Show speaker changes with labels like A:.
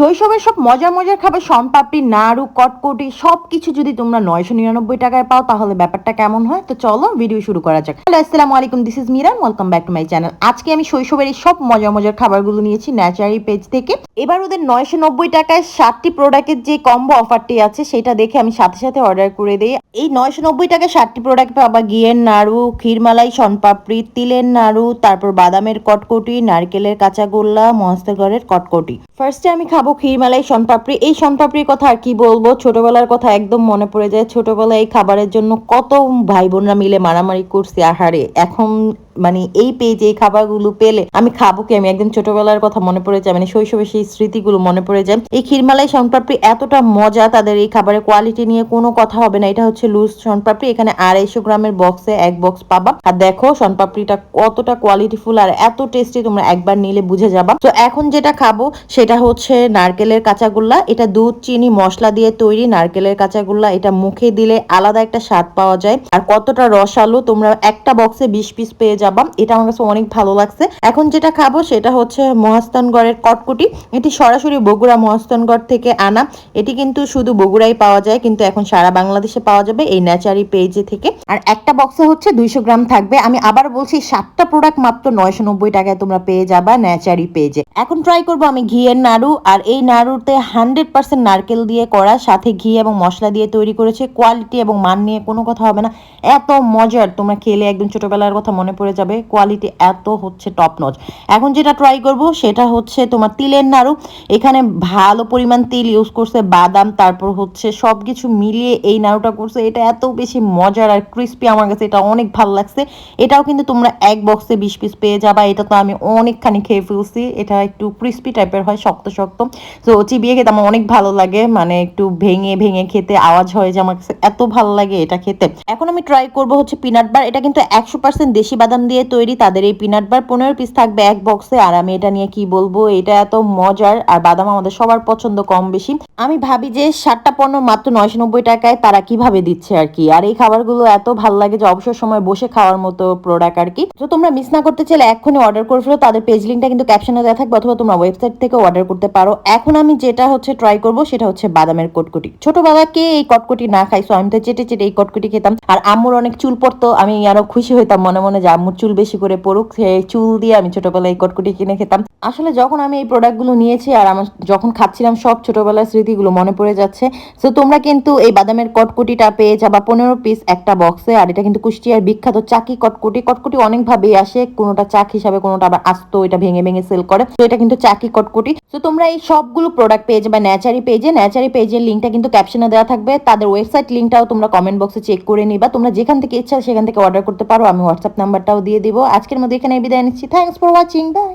A: শৈশবের সব মজার মজার খাবার, সম্পাপড়ি, নাড়ু, কটকটি সব কিছু যদি তোমরা নয়শো নিরানব্বই টাকায় পাও, তাহলে ব্যাপারটা কেমন হয়? তো চলো ভিডিও শুরু করা যাক। হ্যালো, আসসালামু আলাইকুম this is Miran welcome back to my channel আজকে আমি শৈশবের এই সব মজার মজার খাবারগুলো নিয়েছি ন্যাচারি পেজ থেকে। এবার ওদের নয়শো নব্বই টাকায় ষাটটি প্রোডাক্টের যে কম্বো অফারটি আছে, সেটা দেখে আমি সাথে সাথে অর্ডার করে দিই। এই নয়শো নব্বই টাকায় সাতটি প্রোডাক্ট পাবা ঘিয়ের নাড়ু, ক্ষীরমালাই শনপাপড়ি তিলের নাড়ু, তারপর বাদামের কটকটি, নারকেলের কাঁচাগোল্লা মহাস্তাগরের কটকটি। ফার্স্টে আমি খাব ক্ষীরমালাই শনপাপড়ি এই শনপাপড়ির কথা আর কি বলব? ছোটবেলার কথা একদম মনে পড়ে যায়। ছোটবেলায় এই খাবারের জন্য কত ভাই বোনরা মিলে মারামারি করছি, আহারে। এখন মানে এই পেজে এই খাবারগুলো পেলে আমি খাব কি? আমি একদিন ছোটবেলার কথা মনে পড়ে যায় মানে শৈশবের সেই স্মৃতিগুলো মনে পড়ে যায়। এই ক্ষীরমালাই শনপাপড়ি এতটা মজা তাদের এই খাবারের কোয়ালিটি নিয়ে কোনো কথা হবে না। এটা হচ্ছে লুজ শনপাপড়ি এখানে আড়াইশো গ্রামের বক্সে এক বক্স পাবা। আর দেখো শনপাপড়িটা কতটা কোয়ালিটিফুল আর এত টেস্টি তোমরা একবার নিলে বুঝে যাবা। তো এখন যেটা খাব সেটা হচ্ছে নারকেলের কাঁচাগোল্লা। এটা দুধ, চিনি, মশলা দিয়ে তৈরি নারকেলের কাঁচাগোল্লা। এটা মুখে দিলে আলাদা একটা স্বাদ পাওয়া যায়। আর কতটা রসালো তোমরা একটা বক্সে বিশ পিস পেয়ে যাবা এটা আমার কাছে অনেক ভালো লাগছে। এখন যেটা খাব সেটা হচ্ছে মহাস্থানগড়ের কটকুটি। এটি সরাসরি বগুড়া মহাস্থানগড় থেকে আনা। এটি কিন্তু শুধু বগুড়াই পাওয়া যায়, কিন্তু এখন সারা বাংলাদেশে পাওয়া যাবে এই ন্যাচারি পেজে থেকে। আর একটা বক্সে হচ্ছে দুইশো গ্রাম থাকবে। আমি আবার বলছি, সাতটা প্রোডাক্ট মাত্র নয়শো নব্বই টাকায় তোমরা পেয়ে যাবা ন্যাচারি পেজে এখন ট্রাই করব আমি ঘিয়ের নাড়ু। আর এই নাড়ুতে হান্ড্রেড পার্সেন্ট নারকেল দিয়ে করা, সাথে ঘি এবং মশলা দিয়ে তৈরি করেছে। কোয়ালিটি এবং মান নিয়ে কোনো কথা হবে না। এত মজার। তোমরা খেলে একদম ছোটবেলার কথা মনে পড়ে যাবে। কোয়ালিটি এত হচ্ছে টপ নচ এখন যেটা ট্রাই করব, সেটা হচ্ছে তোমার তিলের নাড়ু। এখানে ভালো পরিমাণ তেল ইউজ করছে, বাদাম, তারপর হচ্ছে সব কিছু মিলিয়ে এই নাড়ুটা করছে। এটা এত বেশি মজার আর ক্রিস্পি আমার কাছে, এটা অনেক ভালো লাগছে। এটাও কিন্তু তোমরা এক বক্সে বিশ পিস পেয়ে যাবা। এটা তো আমি অনেকখানি খেয়ে ফেলছি। এটা একটু ক্রিস্পি টাইপের হয়, শক্ত শক্ত। তো চিবিয়ে খেতে আমার অনেক ভালো লাগে। মানে একটু ভেঙে ভেঙে খেতে আওয়াজ হয় যে আমার কাছে এত ভালো লাগে এটা খেতে। এখন আমি ট্রাই করব হচ্ছে পিনাট বার এটা কিন্তু একশো পার্সেন্ট দেশি বাদাম দিয়ে তৈরি, তাদের এই পিনাট বার পনেরো পিস থাকবে এক বক্সে আর আমি এটা নিয়ে কি বলব, এটা এত মজার। আর বাদাম আমাদের সবার পছন্দ কম বেশি। আমি ভাবি যে সাতটা পণ্য মাত্র নয়শো নব্বই টাকায় তারা কীভাবে দিচ্ছে আর কি। আর এই খাবারগুলো এত ভালো লাগে যে অবসর সময় বসে খাওয়ার মতো প্রোডাক্ট আর কি। তো তোমরা মিস না করতে চাইলে এক্ষুনি অর্ডার করে ফেলো। তাদের পেজ লিঙ্কটা কিন্তু ক্যাপশনে দেওয়া থাকবে অথবা তোমরা ওয়েবসাইট থেকে অর্ডার করতে পারো। এখন আমি যেটা হচ্ছে ট্রাই করব, সেটা হচ্ছে বাদামের কটকটি। ছোটবেলাকে এই কটকটি না খাইছো? আমি তো চেটে চেটে এই কটকটি খেতাম। আর আম্মুর অনেক চুল পড়তো, আমি আরও খুশি হইতাম মনে মনে যে আম্মুর চুল বেশি করে পড়ুক সেই চুল দিয়ে আমি ছোটবেলায় কটকটি কিনে খেতাম। আসলে যখন আমি এই প্রোডাক্টগুলো নিয়েছি আর আমার যখন খাচ্ছিলাম সব ছোটবেলার স্মৃতিগুলো মনে পড়ে যাচ্ছে। তো তোমরা কিন্তু এই বাদামের কটকুটিটা পেয়ে যাবা পনেরো পিস একটা বক্সে আর এটা কিন্তু কুষ্টিয়ার বিখ্যাত চাকি কটকুটি। কটকুটি অনেকভাবেই আসে, কোনোটা চাক হিসাবে, কোনোটা আবার আস্ত এটা ভেঙে ভেঙে সেল করে। তো এটা কিন্তু চাকি কটকুটি। তো তোমরা এই সবগুলো প্রোডাক্ট পেয়ে যাবে ন্যাচারি পেজে ন্যাচারি পেজের লিঙ্কটা কিন্তু ক্যাপশনে দেওয়া থাকবে। তাদের ওয়েবসাইট লিঙ্কটাও তোমরা কমেন্ট বক্সে চেক করে নিবা। তোমরা যেখান থেকে ইচ্ছা সেখান থেকে অর্ডার করতে পারো। আমি হোয়াটসঅ্যাপ নাম্বারটাও দিয়ে দিব। আজকের মধ্যে এখানে বিদায় নিচ্ছি। Thanks for watching by